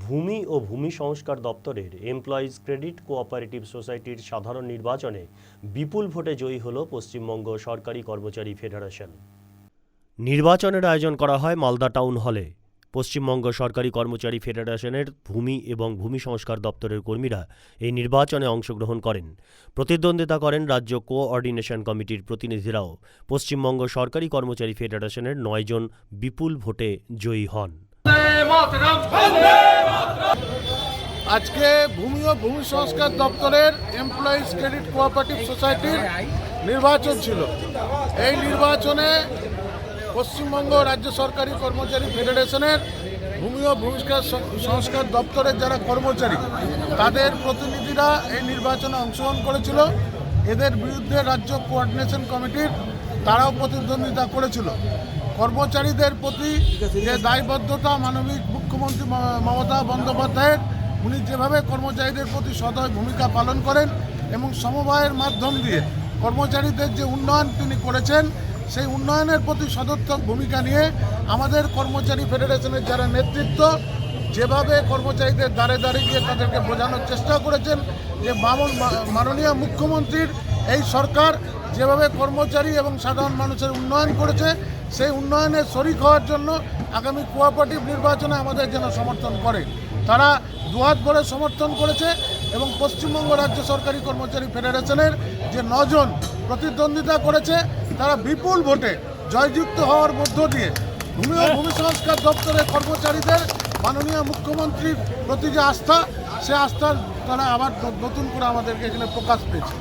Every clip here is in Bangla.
ভূমি ও ভূমি সংস্কার দপ্তরের এমপ্লয়িজ ক্রেডিট কোঅপারেটিভ সোসাইটির সাধারণ নির্বাচনে বিপুল ভোটে জয়ী হল পশ্চিমবঙ্গ সরকারি কর্মচারী ফেডারেশন। নির্বাচনের আয়োজন করা হয় মালদা টাউন হলে। পশ্চিমবঙ্গ সরকারি কর্মচারী ফেডারেশনের ভূমি এবং ভূমি সংস্কার দপ্তরের কর্মীরা এই নির্বাচনে অংশগ্রহণ করেন। প্রতিদ্বন্দ্বিতা করেন রাজ্য কোঅর্ডিনেশন কমিটির প্রতিনিধিরাও। পশ্চিমবঙ্গ সরকারি কর্মচারী ফেডারেশনের নয়জন বিপুল ভোটে জয়ী হন। আজকে ভূমি ও ভূমি সংস্কার দপ্তরের এমপ্লয়িজ ক্রেডিট কোঅপারেটিভ সোসাইটির নির্বাচন ছিল। এই নির্বাচনে পশ্চিমবঙ্গ রাজ্য সরকারি কর্মচারী ফেডারেশনের ভূমি ও ভূমি সংস্কার দপ্তরের যারা কর্মচারী তাদের প্রতিনিধিরা এই নির্বাচনে অংশগ্রহণ করেছিল। এদের বিরুদ্ধে রাজ্য কোঅর্ডিনেশন কমিটির তারাও প্রতিদ্বন্দ্বিতা করেছিল। কর্মচারীদের প্রতি যে দায়বদ্ধতা মানবিক মুখ্যমন্ত্রী মমতা বন্দ্যোপাধ্যায়ের, উনি যেভাবে কর্মচারীদের প্রতি সদয় ভূমিকা পালন করেন এবং সমবায়ের মাধ্যম দিয়ে কর্মচারীদের যে উন্নয়ন তিনি করেছেন, সেই উন্নয়নের প্রতি সদর্থক ভূমিকা নিয়ে আমাদের কর্মচারী ফেডারেশনের যারা নেতৃত্ব, যেভাবে কর্মচারীদের দ্বারে দ্বারে গিয়ে তাদেরকে বোঝানোর চেষ্টা করেছেন যে মাননীয় মুখ্যমন্ত্রীর এই সরকার যেভাবে কর্মচারী এবং সাধারণ মানুষের উন্নয়ন করেছে, সেই উন্নয়নে শরিক হওয়ার জন্য আগামী কোঅপারেটিভ নির্বাচনে আমাদের যেন সমর্থন করে। তারা দুহাত ভরে সমর্থন করেছে এবং পশ্চিমবঙ্গ রাজ্য সরকারি কর্মচারী ফেডারেশনের যে নজন প্রতিদ্বন্দ্বিতা করেছে, তারা বিপুল ভোটে জয়যুক্ত হওয়ার মধ্য দিয়ে ভূমি ও ভূমি সংস্কার দপ্তরের কর্মচারীদের মাননীয় মুখ্যমন্ত্রীর প্রতি যে আস্থা সে আস্থার তারা আবার নতুন করে আমাদেরকে এখানে প্রকাশ পেয়েছে।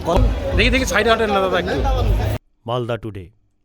দেখি দেখি সাইড হাটের না দাদা মালদা টুডে।